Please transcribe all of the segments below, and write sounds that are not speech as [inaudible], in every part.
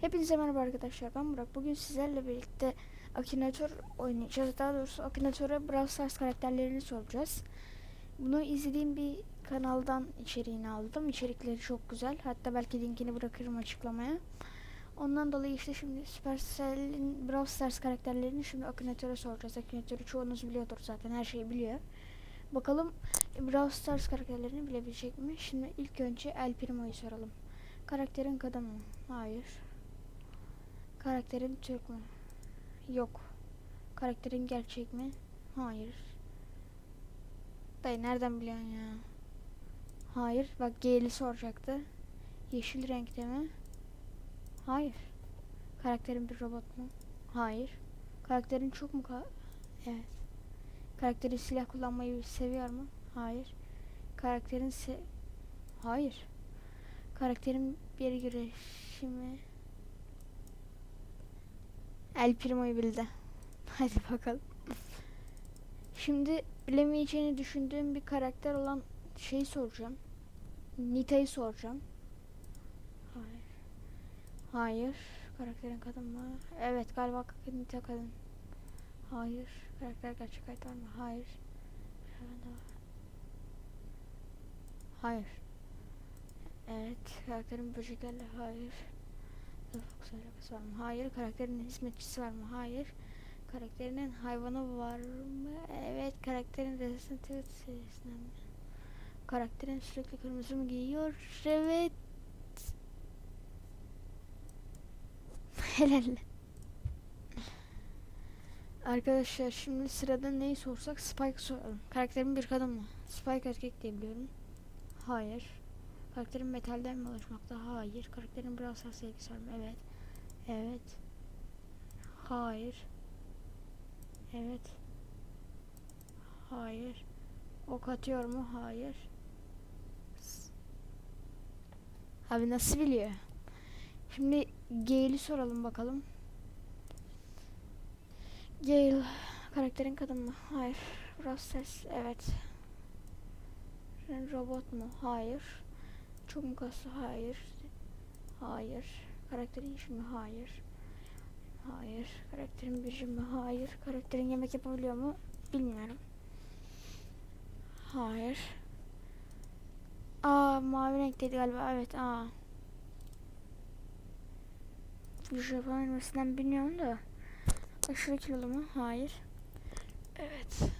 Hepinize merhaba arkadaşlar ben Burak. Bugün sizlerle birlikte Akinator oynayacağız. Daha doğrusu Akinator'a Brawl Stars karakterlerini soracağız. Bunu izlediğim bir kanaldan içeriğini aldım. İçerikleri çok güzel. Hatta belki linkini bırakırım açıklamaya. Ondan dolayı işte şimdi Supercell'in Brawl Stars karakterlerini şimdi Akinator'a soracağız. Akinator'u çoğunuz biliyordur zaten. Her şeyi biliyor. Bakalım Brawl Stars karakterlerini bilebilecek mi? Şimdi ilk önce El Primo'yu soralım. Karakterin kadın mı? Hayır. Karakterin Türk mü? Yok. Karakterin gerçek mi? Hayır. Dayı nereden biliyorsun ya? Hayır. Bak Gale'i soracaktı. Yeşil renkte mi? Hayır. Karakterin bir robot mu? Hayır. Karakterin çok mu ka Evet. Karakterin silah kullanmayı seviyor mu? Hayır. Karakterin se Hayır. Karakterin bir girişimi El Primo'yu bildi. [laughs] Hadi bakalım. Şimdi bilemeyeceğini düşündüğüm bir karakter olan şeyi soracağım. Nita'yı soracağım. Hayır. Hayır. Karakterin kadın mı? Evet galiba Nita kadın. Hayır. Karakter gerçek hayat var mı? Hayır. Hayır. Evet. Karakterin böceklerle hayır. Alakası var mı? Hayır. Karakterinin hizmetçisi var mı? Hayır. Karakterinin hayvanı var mı? Evet. Karakterin Resident Evil serisinden mi? Karakterin sürekli kırmızı mı giyiyor? Evet. [laughs] Helal. Arkadaşlar şimdi sırada neyi sorsak Spike soralım. Karakterin bir kadın mı? Spike erkek diye biliyorum. Hayır. Karakterin metalden mi oluşmakta? Hayır. Karakterin biraz hassas sevgisi var mı? Evet. Evet. Hayır. Evet. Hayır. Ok atıyor mu? Hayır. Abi nasıl biliyor? Şimdi Gale'i soralım bakalım. Gale karakterin kadın mı? Hayır. Rosses evet. Robot mu? Hayır. Kaslı? Hayır. Hayır. Karakterin işi mi? Hayır. Hayır. Karakterin bir mi? Hayır. Karakterin yemek yapabiliyor mu? Bilmiyorum. Hayır. Aa mavi renkteydi galiba. Evet. Aa. Japon elmasinden bilmiyorum da. Aşırı kilolu mu? Hayır. Evet.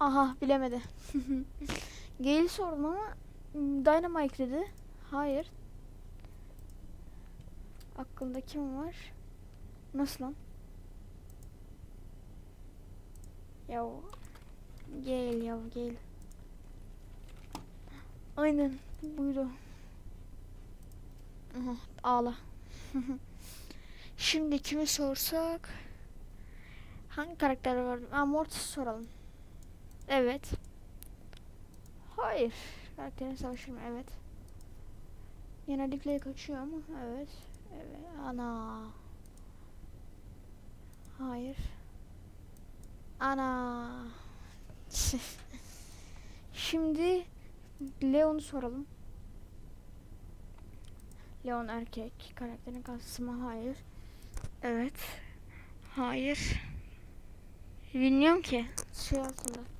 Aha bilemedi. [laughs] Gale sordum ama Dynamite dedi. Hayır. Aklımda kim var? Nasıl lan? Yav. Gel yav gel. Aynen buydu. Aha, ağla. [laughs] Şimdi kimi sorsak? Hangi karakter var? Aa, Mortis soralım. Evet. Hayır. Karakterin savaşır mı? Evet. Genellikle kaçıyor mu? Evet. Evet. Ana. Hayır. Ana. [laughs] Şimdi Leon'u soralım. Leon erkek. Karakterin kasası mı? Hayır. Evet. Hayır. Bilmiyorum ki. Şey altında.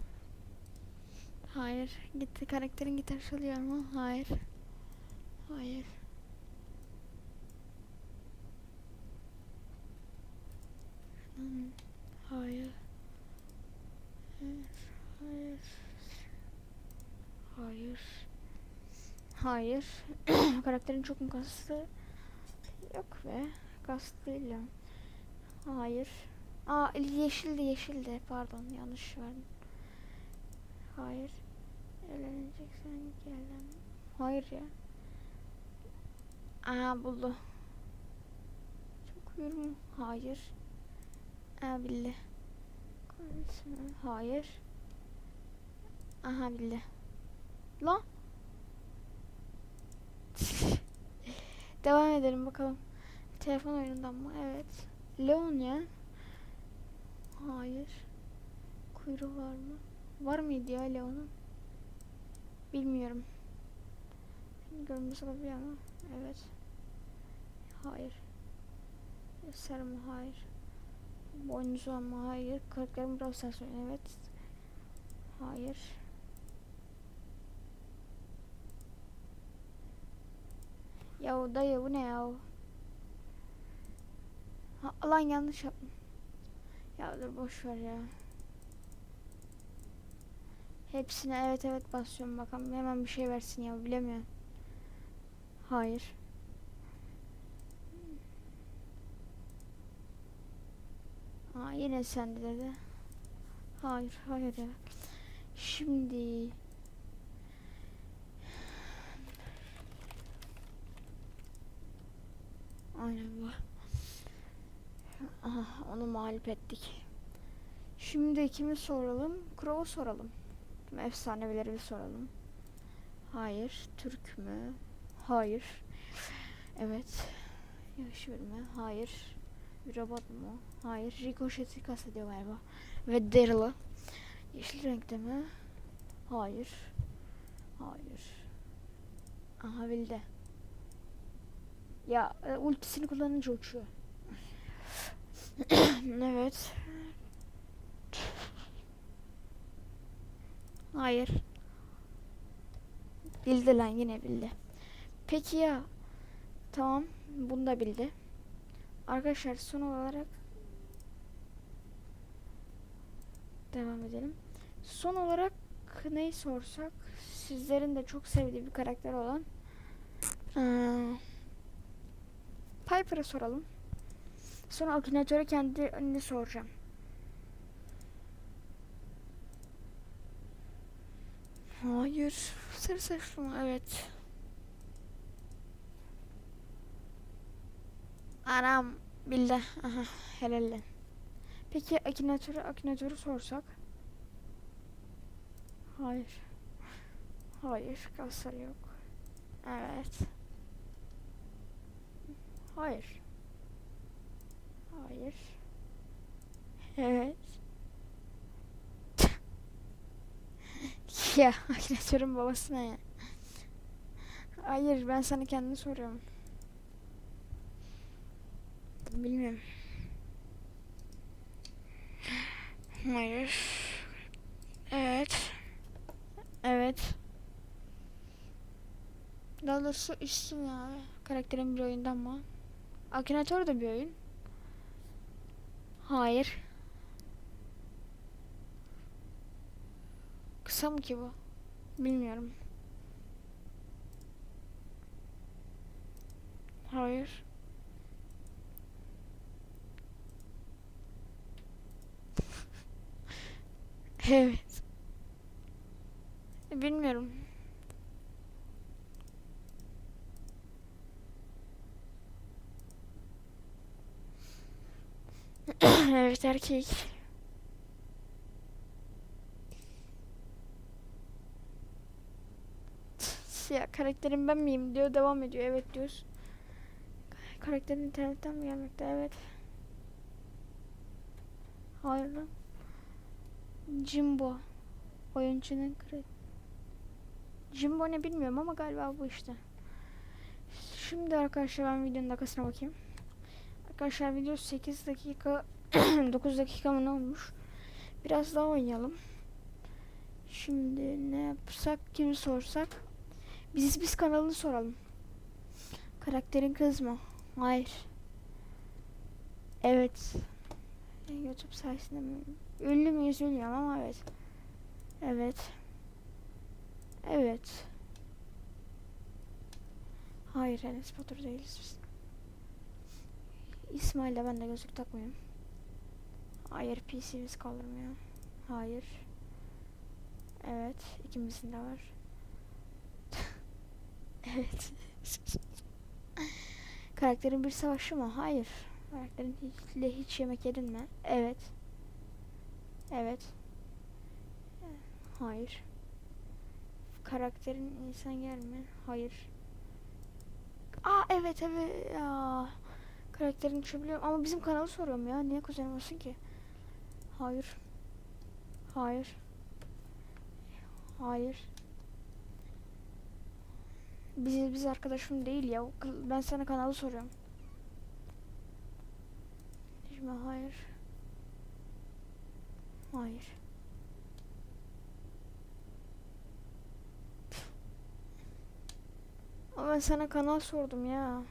Hayır. Gitti. Karakterin gitar çalıyor mu? Hayır. Hayır. Hmm, Hayır. Hayır. Hayır. Hayır. [clears throat] Karakterin çok mu kaslı? Yok be. Kaslı değil. Hayır. Aa yeşildi yeşildi. Pardon yanlış verdim. Hayır. Evleneceksen gelen. Hayır ya. Aa buldu. Çok uyurum. Hayır. Aa bildi. Hayır. Aha bildi. Lan. [laughs] Devam edelim bakalım. Telefon oyunundan mı? Evet. Leon ya. Hayır. Kuyruğu var mı? Var mıydı ya Leon'un? Bilmiyorum. Görmesi olabilir ama. Evet. Hayır. Eser? Hayır. Boynuzu ama hayır. Karakterim Stars oynuyor. Evet. Hayır. Ya dayı bu ne ya? Ha, lan yanlış yaptım. Ya dur boş ver ya. Hepsine evet evet basıyorum bakalım hemen bir şey versin ya bilemiyorum. Hayır. Aa yine sende dedi. Hayır hayır ya. Şimdi Aynen bu. Aha, onu mağlup ettik. Şimdi kimi soralım? Crow'u soralım. Efsanevileri bir soralım. Hayır. Türk mü? Hayır. Evet. Yaş mi? Hayır. Bir robot mu? Hayır. Ricochet'i kastediyor galiba. Ve Daryl'ı. Yeşil renkte mi? Hayır. Hayır. Aha bildi. Ya e, ultisini kullanınca uçuyor. [clears throat] evet. Hayır. Bildi lan yine bildi. Peki ya. Tamam. Bunu da bildi. Arkadaşlar son olarak devam edelim. Son olarak neyi sorsak sizlerin de çok sevdiği bir karakter olan ee, Piper'a soralım. Sonra Akinator'a kendini soracağım. Hayır. Sarı saçlı mı? Evet. Anam bildi. Aha helalle. Peki Akinator'a Akinator'u sorsak? Hayır. Hayır. Kasları yok. Evet. Hayır. Hayır. Evet. Ya Akinator'un [laughs] babası ne ya? Hayır ben sana kendini soruyorum. Bilmiyorum. Hayır. Evet. Evet. Daha doğrusu isim ya. Karakterin bir oyundan mı? Akinator da bir oyun. Hayır. Kısa mı ki bu? Bilmiyorum. Hayır. [laughs] evet. Bilmiyorum. [coughs] evet erkek. Ya karakterim ben miyim diyor devam ediyor evet diyoruz. Karakterin internetten mi gelmekte evet. Hayır lan. Jimbo. Oyuncunun kre... Jimbo ne bilmiyorum ama galiba bu işte. Şimdi arkadaşlar ben videonun dakikasına bakayım. Arkadaşlar video 8 dakika [clears throat] 9 dakika mı ne olmuş? Biraz daha oynayalım. Şimdi ne yapsak kimi sorsak? Biz biz kanalını soralım. Karakterin kız mı? Hayır. Evet. YouTube sayesinde mi? Ünlü müyüz bilmiyorum ama evet. Evet. Evet. Hayır Enes Batur değiliz biz. İsmail'le ben de gözlük takmıyorum. Hayır PC'miz kaldırmıyor. Hayır. Evet ikimizin de var. Evet. Karakterin bir savaşçı mı? Hayır. Karakterin hiç, hiç yemek yedin mi? Evet. Evet. Hayır. Karakterin insan yer mi? Hayır. Aa evet evet ya. Karakterini uçabiliyorum ama bizim kanalı soruyorum ya. Niye kuzenim olsun ki? Hayır. Hayır. Hayır. Biz biz arkadaşım değil ya. Ben sana kanalı soruyorum. Şimdi hayır. Hayır. Ama ben sana kanal sordum ya.